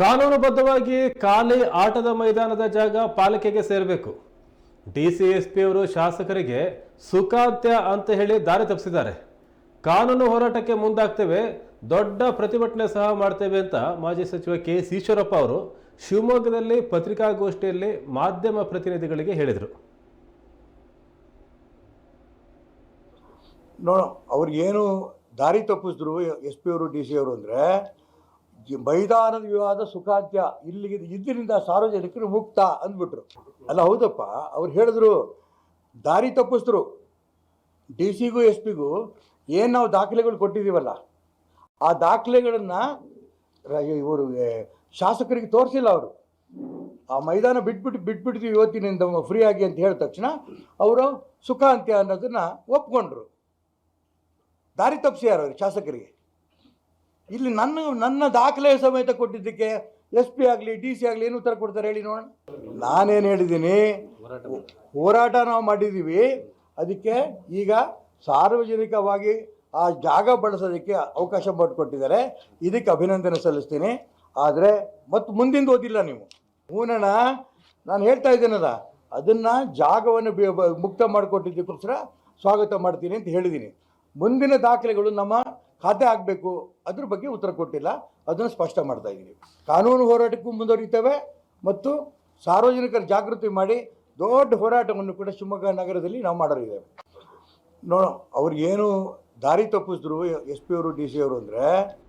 ಕಾನೂನುಬದ್ಧವಾಗಿ ಖಾಲಿ ಆಟದ ಮೈದಾನದ ಜಾಗ ಪಾಲಿಕೆಗೆ ಸೇರಬೇಕು. ಡಿ ಸಿ ಎಸ್ ಪಿ ಅವರು ಶಾಸಕರಿಗೆ ಸುಖಾಂತ್ಯ ಅಂತ ಹೇಳಿ ದಾರಿ ತಪ್ಪಿಸಿದ್ದಾರೆ. ಕಾನೂನು ಹೋರಾಟಕ್ಕೆ ಮುಂದಾಗ್ತೇವೆ, ದೊಡ್ಡ ಪ್ರತಿಭಟನೆ ಸಹ ಮಾಡ್ತೇವೆ ಅಂತ ಮಾಜಿ ಸಚಿವ ಕೆ ಈಶ್ವರಪ್ಪ ಅವರು ಶಿವಮೊಗ್ಗದಲ್ಲಿ ಪತ್ರಿಕಾಗೋಷ್ಠಿಯಲ್ಲಿ ಮಾಧ್ಯಮ ಪ್ರತಿನಿಧಿಗಳಿಗೆ ಹೇಳಿದರು. ನೋಡೋ, ಅವ್ರಿಗೇನು ದಾರಿ ತಪ್ಪಿಸಿದ್ರು ಎಸ್ ಪಿ ಅವರು ಡಿ ಸಿ ಅವರು ಅಂದರೆ ಮೈದಾನದ ವಿವಾದ ಸುಖಾಂತ್ಯ ಇಲ್ಲಿಗೆ ಇದರಿಂದ ಸಾರ್ವಜನಿಕರು ಮುಕ್ತ ಅಂದ್ಬಿಟ್ರು. ಅಲ್ಲ ಹೌದಪ್ಪ, ಅವ್ರು ಹೇಳಿದ್ರು, ದಾರಿ ತಪ್ಪಿಸಿದ್ರು. ಡಿ ಸಿಗೂ ಎಸ್ ಪಿಗೂ ಏನು ನಾವು ದಾಖಲೆಗಳು ಕೊಟ್ಟಿದ್ದೀವಲ್ಲ, ಆ ದಾಖಲೆಗಳನ್ನು ಇವರು ಶಾಸಕರಿಗೆ ತೋರಿಸಿಲ್ಲ ಅವರು. ಆ ಮೈದಾನ ಬಿಟ್ಬಿಟ್ಟು, ಬಿಟ್ಬಿಡ್ತೀವಿ ಇವತ್ತಿನಿಂದ ಫ್ರೀ ಆಗಿ ಅಂತ ಹೇಳಿದ ತಕ್ಷಣ ಅವರು ಸುಖಾಂತ್ಯ ಅನ್ನೋದನ್ನು ಒಪ್ಕೊಂಡ್ರು. ದಾರಿ ತಪ್ಪಿಸ್ಯಾರ ಅವ್ರಿಗೆ ಶಾಸಕರಿಗೆ? ಇಲ್ಲಿ ನನ್ನ ನನ್ನ ದಾಖಲೆ ಸಮೇತ ಕೊಟ್ಟಿದ್ದಕ್ಕೆ ಎಸ್ ಪಿ ಆಗಲಿ, ಡಿ ಸಿ ಆಗಲಿ ಏನು ಉತ್ತರ ಕೊಡ್ತಾರೆ ಹೇಳಿ ನೋಡೋಣ. ನಾನೇನು ಹೇಳಿದ್ದೀನಿ, ಹೋರಾಟ ನಾವು ಮಾಡಿದ್ದೀವಿ. ಅದಕ್ಕೆ ಈಗ ಸಾರ್ವಜನಿಕವಾಗಿ ಆ ಜಾಗ ಬಳಸೋದಕ್ಕೆ ಅವಕಾಶ ಮಾಡಿಕೊಟ್ಟಿದ್ದಾರೆ. ಇದಕ್ಕೆ ಅಭಿನಂದನೆ ಸಲ್ಲಿಸ್ತೀನಿ. ಆದರೆ ಮತ್ತು ಮುಂದಿಂದ ಓದಿಲ್ಲ ನೀವು. ಹೂನಣ್ಣ, ನಾನು ಹೇಳ್ತಾ ಇದ್ದೇನಲ್ಲ, ಅದನ್ನು ಜಾಗವನ್ನು ಮುಕ್ತ ಮಾಡಿಕೊಟ್ಟಿದ್ದಕ್ಕೋಸ್ಕರ ಸ್ವಾಗತ ಮಾಡ್ತೀನಿ ಅಂತ ಹೇಳಿದ್ದೀನಿ. ಮುಂದಿನ ದಾಖಲೆಗಳು ನಮ್ಮ ಖಾತೆ ಆಗಬೇಕು ಅದ್ರ ಬಗ್ಗೆ ಉತ್ತರ ಕೊಟ್ಟಿಲ್ಲ. ಅದನ್ನು ಸ್ಪಷ್ಟ ಮಾಡ್ತಾ ಇದ್ದೀನಿ ಕಾನೂನು ಹೋರಾಟಕ್ಕೂ ಮುಂದುವರಿತೇವೆ ಮತ್ತು ಸಾರ್ವಜನಿಕರ ಜಾಗೃತಿ ಮಾಡಿ ದೊಡ್ಡ ಹೋರಾಟವನ್ನು ಕೂಡ ಶಿವಮೊಗ್ಗ ನಗರದಲ್ಲಿ ನಾವು ಮಾಡೋರಿದ್ದೇವೆ. ನೋಡೋ ಅವ್ರಿಗೇನು ದಾರಿ ತಪ್ಪಿಸಿದ್ರು ಎಸ್ ಪಿ ಅವರು, ಡಿ ಸಿ ಅವರು ಅಂದರೆ